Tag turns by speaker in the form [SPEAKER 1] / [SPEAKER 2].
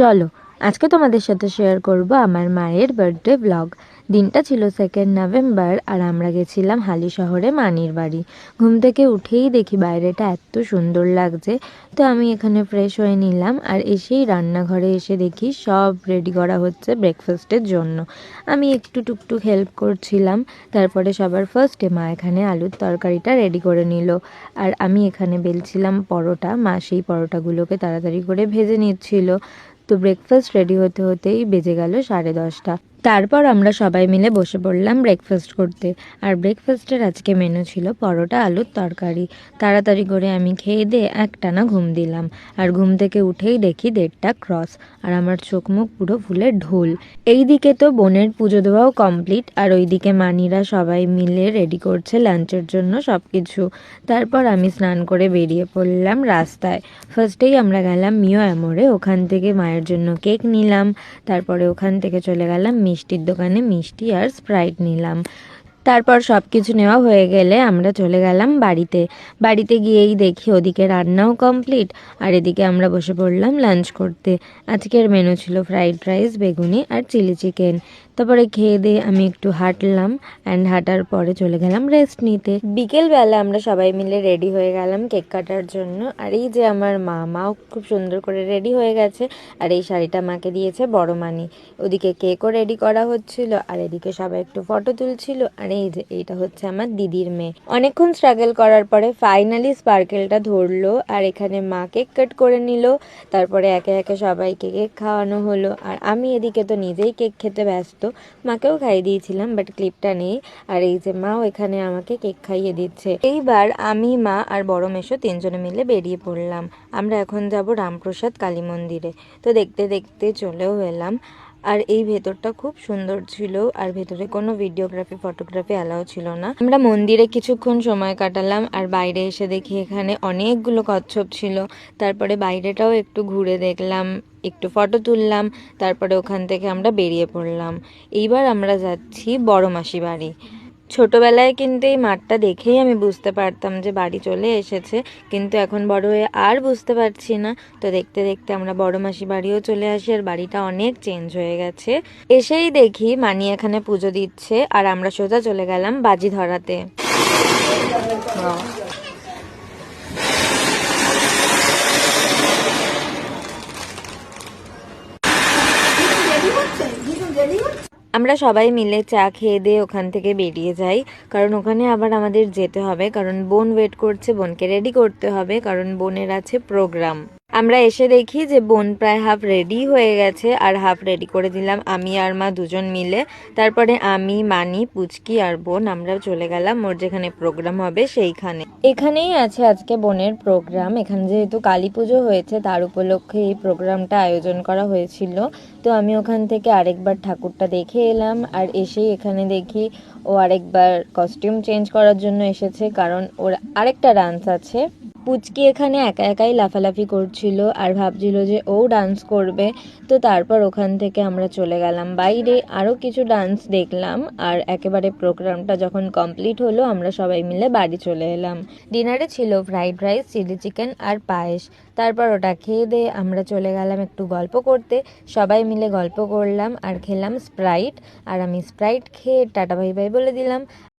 [SPEAKER 1] চলো, আজকে তোমাদের সাথে শেয়ার করব আমার মায়ের বার্থডে ব্লগ দিনটা ছিল সেকেন্ড নভেম্বর আর আমরা গেছিলাম হালি শহরে মানির বাড়ি। ঘুম থেকে উঠেই দেখি বাইরেটা এত সুন্দর লাগছে। তো আমি এখানে ফ্রেশ হয়ে নিলাম আর এসেই রান্নাঘরে এসে দেখি সব রেডি করা হচ্ছে ব্রেকফাস্টের জন্য। আমি একটু টুকটুক হেল্প করছিলাম, তারপরে সবার ফার্স্টে মা এখানে আলুর তরকারিটা রেডি করে নিল। আর আমি এখানে বেলছিলাম পরোটা, মা সেই পরোটাগুলোকে তাড়াতাড়ি করে ভেজে নিচ্ছিল। তো ব্রেকফাস্ট রেডি হতে হতেই বেজে গেল সাড়ে দশটা। তারপর আমরা সবাই মিলে বসে পড়লাম ব্রেকফাস্ট করতে। আর ব্রেকফাস্টের আজকে মেনু ছিল পরোটা, আলুর তরকারি। তাড়াতাড়ি করে আমি খেয়ে দিয়ে একটানা ঘুম দিলাম। আর ঘুম থেকে উঠেই দেখি দেড়টা ক্রস আর আমার চোখ মুখ পুরো ফুলে ঢোল। এইদিকে তো বোনের পুজো দেওয়াও কমপ্লিট আর ওইদিকে মানিরা সবাই মিলে রেডি করছে লাঞ্চের জন্য সব কিছু তারপর আমি স্নান করে বেরিয়ে পড়লাম রাস্তায়। ফার্স্টেই আমরা গেলাম মিও অ্যামোরে। ওখান থেকে মায়ের জন্য কেক নিলাম। তারপরে ওখান থেকে চলে গেলাম মিষ্টির দোকানে মিষ্টি আর স্প্রাইট নিলাম। তারপর সব কিছু নেওয়া হয়ে গেলে আমরা চলে গেলাম বাড়িতে। বাড়িতে গিয়েই দেখি ওদিকে রান্নাও কমপ্লিট আর এদিকে আমরা বসে পড়লাম লাঞ্চ করতে। আজকের মেনু ছিল ফ্রাইড রাইস বেগুনি আর চিলি চিকেন তারপরে খেয়ে দিয়ে আমি একটু হাঁটলাম অ্যান্ড হাঁটার পরে চলে গেলাম রেস্ট নিতে। বিকেলবেলা আমরা সবাই মিলে রেডি হয়ে গেলাম কেক কাটার জন্য। আর এই যে আমার মা মাও খুব সুন্দর করে রেডি হয়ে গেছে। আর এই শাড়িটা মাকে দিয়েছে বড় মানি ওদিকে কেকও রেডি করা হচ্ছিল, আর এদিকে সবাই একটু ফটো তুলছিল। আর এই যে এইটা হচ্ছে আমার দিদির মেয়ে। অনেকক্ষণ স্ট্রাগল করার পরে ফাইনালি স্পার্কেলটা ধরলো, আর এখানে মা কেক কাট করে নিল। তারপরে একে একে সবাইকে কেক খাওয়ানো হলো। আর আমি এদিকে তো নিজেই কেক খেতে ব্যস্ত। মাকেও খাইয়ে দিয়েছিলাম বাট ক্লিপটা নেই। আর এই যে মাও এখানে আমাকে কেক খাইয়ে দিচ্ছে। এইবার আমি, মা আর বড় মেশো তিনজনে মিলে বেরিয়ে পড়লাম। আমরা এখন যাব রামপ্রসাদ কালী মন্দিরে। তো দেখতে দেখতে চলেও এলাম। আর এই ভেতরটা খুব সুন্দর ছিল, আর ভেতরে কোনো ভিডিওগ্রাফি ফটোগ্রাফি অ্যালাও ছিল না। আমরা মন্দিরে কিছুক্ষণ সময় কাটালাম, আর বাইরে এসে দেখি এখানে অনেকগুলো কচ্ছপ ছিল। তারপরে বাইরেটাও একটু ঘুরে দেখলাম, একটু ফটো তুললাম, তারপরে ওখান থেকে আমরা বেরিয়ে পড়লাম। এইবার আমরা যাচ্ছি বড় মাসি বাড়ি। ছোটবেলায় কিন্তু এই মাঠটা দেখেই আমি বুঝতে পারতাম যে বাড়ি চলে এসেছে, কিন্তু এখন বড় হয়ে আর বুঝতে পারছি না। তো দেখতে দেখতে আমরা বড় মাসি বাড়িও চলে আসি আর বাড়িটা অনেক চেঞ্জ হয়ে গেছে। এসেই দেখি মানি এখানে পুজো দিচ্ছে আর আমরা সোজা চলে গেলাম বাজি ধরাতে। আমরা সবাই মিলে চা খেয়ে দিয়ে ওখান থেকে বেরিয়ে যাই। কারণ ওখানে আবার আমাদের যেতে হবে। কারণ বোন ওয়েট করছে, বোনকে রেডি করতে হবে। কারণ বোনের আছে প্রোগ্রাম আমরা এসে দেখি যে বোন প্রায় হাফ রেডি হয়ে গেছে আর হাফ রেডি করে দিলাম। আমি আর মা দুজন মিলে। তারপরে আমি, মানি, পুচকি আর বোন আমরা চলে গেলাম। ওর যেখানে প্রোগ্রাম হবে সেইখানে। এখানেই আছে আজকে বোনের প্রোগ্রাম এখানে যেহেতু কালী পুজো হয়েছে, তার উপলক্ষে এই প্রোগ্রামটা আয়োজন করা হয়েছিল। তো আমি ওখান থেকে আরেকবার ঠাকুরটা দেখে এলাম আর এসেই এখানে দেখি ও আরেকবার কস্টিউম চেঞ্জ করার জন্য এসেছে। কারণ ওর আরেকটা ডান্স আছে। পুচকি এখানে একা একাই লাফালাফি করছিল আর ভাবছিল যে ও ডান্স করবে। তো তারপর ওখান থেকে আমরা চলে গেলাম। বাইরে আরও কিছু ডান্স দেখলাম আর একেবারে প্রোগ্রামটা যখন কমপ্লিট হলো, আমরা সবাই মিলে বাড়ি চলে এলাম। ডিনারে ছিল ফ্রাইড রাইস চিলি চিকেন আর পায়েস। তারপর ওটা খেয়ে দিয়ে আমরা চলে গেলাম একটু গল্প করতে। সবাই মিলে গল্প করলাম আর খেলাম স্প্রাইট আর আমি স্প্রাইট খেয়ে টাটা ভাই ভাই বলে দিলাম।